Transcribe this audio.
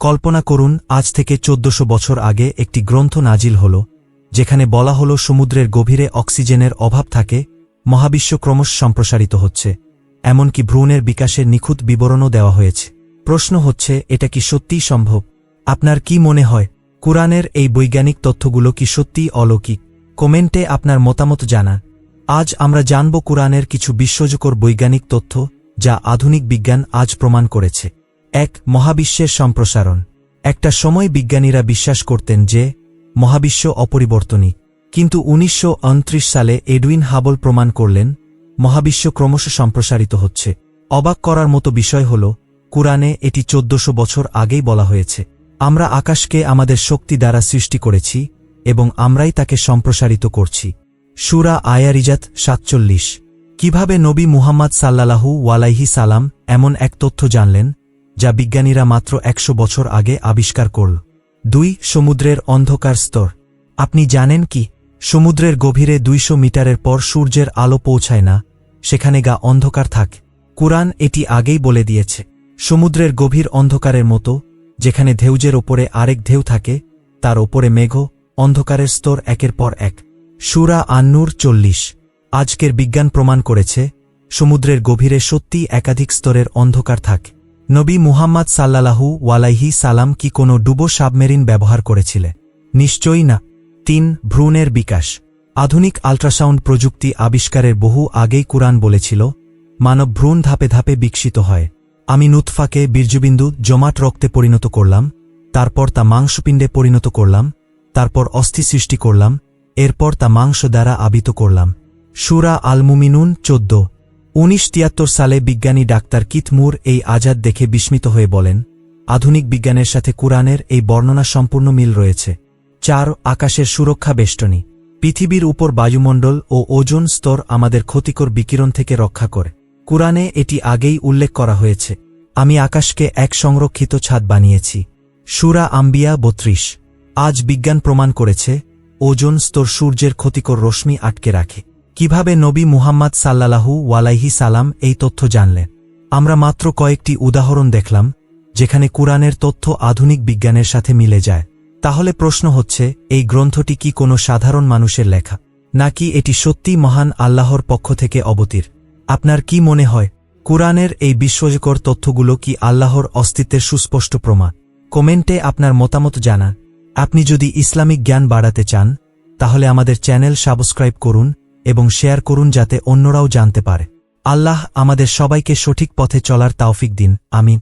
কল্পনা করুন, আজ থেকে চোদ্দশো বছর আগে একটি গ্রন্থ নাজিল হল, যেখানে বলা হল সমুদ্রের গভীরে অক্সিজেনের অভাব থাকে, মহাবিশ্ব ক্রমশ সম্প্রসারিত হচ্ছে, এমনকি ভ্রূণের বিকাশের নিখুঁত বিবরণও দেওয়া হয়েছে। প্রশ্ন হচ্ছে, এটা কি সত্যিই সম্ভব? আপনার কি মনে হয়, কুরআনের এই বৈজ্ঞানিক তথ্যগুলো কি সত্যিই অলৌকিক? কমেন্টে আপনার মতামত জানান। আজ আমরা জানব কুরআনের কিছু বিস্ময়কর বৈজ্ঞানিক তথ্য, যা আধুনিক বিজ্ঞান আজ প্রমাণ করেছে। এক মহাবিশ্বের সম্প্রসারণ। একটা সময় বিজ্ঞানীরা বিশ্বাস করতেন যে, মহাবিশ্ব অপরিবর্তনী। কিন্তু উনিশশো উনত্রিশ সালে এডুইন হাবল প্রমাণ করলেন, মহাবিশ্ব ক্রমশ সম্প্রসারিত হচ্ছে। অবাক করার মতো বিষয় হল, কুরআনে এটি চোদ্দশো বছর আগেই বলা হয়েছে। আমরা আকাশকে আমাদের শক্তি দ্বারা সৃষ্টি করেছি এবং আমরাই তাকে সম্প্রসারিত করছি। সুরা আয়ারিজাত সাতচল্লিশ। কীভাবে নবী মুহাম্মদ সাল্লাহু ওয়ালাইহি সালাম এমন এক তথ্য জানলেন যা বিজ্ঞানীরা মাত্র একশো বছর আগে আবিষ্কার করল। দুই, সমুদ্রের অন্ধকার স্তর। আপনি জানেন কি? সমুদ্রের গভীরে দুইশো মিটারের পর সূর্যের আলো পৌঁছায় না, সেখানে গা অন্ধকার থাকে। কুরআন এটি আগেই বলে দিয়েছে। সমুদ্রের গভীর অন্ধকারের মতো, যেখানে ধেউজের ওপরে আরেক ঢেউ থাকে, তার ওপরে মেঘ, অন্ধকারের স্তর একের পর এক। সুরা আন্নুর চল্লিশ। আজকের বিজ্ঞান প্রমাণ করেছে, সমুদ্রের গভীরে সত্যি একাধিক স্তরের অন্ধকার থাকে। নবী মুহাম্মদ সাল্লাল্লাহু ওয়ালাইহি সালাম কি কোনো ডুবো সাবমেরিন ব্যবহার করেছিলে? নিশ্চয়ই না। তিন, ভ্রূণের বিকাশ। আধুনিক আল্ট্রাসাউন্ড প্রযুক্তি আবিষ্কারের বহু আগেই কুরআন বলেছিল, মানব ভ্রূণ ধাপে ধাপে বিকশিত হয়। আমি নুৎফাকে বীর্যবিন্দু জমাট রক্তে পরিণত করলাম, তারপর তা মাংসপিণ্ডে পরিণত করলাম, তারপর অস্থি সৃষ্টি করলাম, এরপর তা মাংস দ্বারা আবিত করলাম। সুরা আলমুমিনুন চোদ্দ। উনিশ তিয়াত্তর সালে বিজ্ঞানী ডাক্তার কিত মুর এই আজাদ দেখে বিস্মিত হয়ে বলেন, আধুনিক বিজ্ঞানের সাথে কুরআনের এই বর্ণনা সম্পূর্ণ মিল রয়েছে। চার, আকাশের সুরক্ষা বেষ্টনী। পৃথিবীর উপর বায়ুমণ্ডল ও ওজোন স্তর আমাদের ক্ষতিকর বিকিরণ থেকে রক্ষা করে। কুরআনে এটি আগেই উল্লেখ করা হয়েছে। আমি আকাশকে এক সংরক্ষিত ছাদ বানিয়েছি। সুরা আম্বিয়া বত্রিশ। আজ বিজ্ঞান প্রমাণ করেছে, ওজোন স্তর সূর্যের ক্ষতিকর রশ্মি আটকে রাখে। কীভাবে নবী মুহাম্মদ সাল্লাল্লাহু ওয়ালাইহি সালাম এই তথ্য জানলেন? আমরা মাত্র কয়েকটি উদাহরণ দেখলাম, যেখানে কুরআনের তথ্য আধুনিক বিজ্ঞানের সাথে মিলে যায়। তাহলে প্রশ্ন হচ্ছে, এই গ্রন্থটি কি কোনো সাধারণ মানুষের লেখা? নাকি এটি সত্যি মহান আল্লাহর পক্ষ থেকে অবতীর? আপনার কি মনে হয়, কুরআনের এই বিস্ময়কর তথ্যগুলো কি আল্লাহর অস্তিত্বের সুস্পষ্ট প্রমাণ? কমেন্টে আপনার মতামত জানান। আপনি যদি ইসলামিক জ্ঞান বাড়াতে চান, তাহলে আমাদের চ্যানেল সাবস্ক্রাইব করুন এবং শেয়ার করুন যাতে অন্যরাও জানতে পারে। আল্লাহ আমাদের সবাইকে সঠিক পথে চলার তাওফিক দিন। আমিন।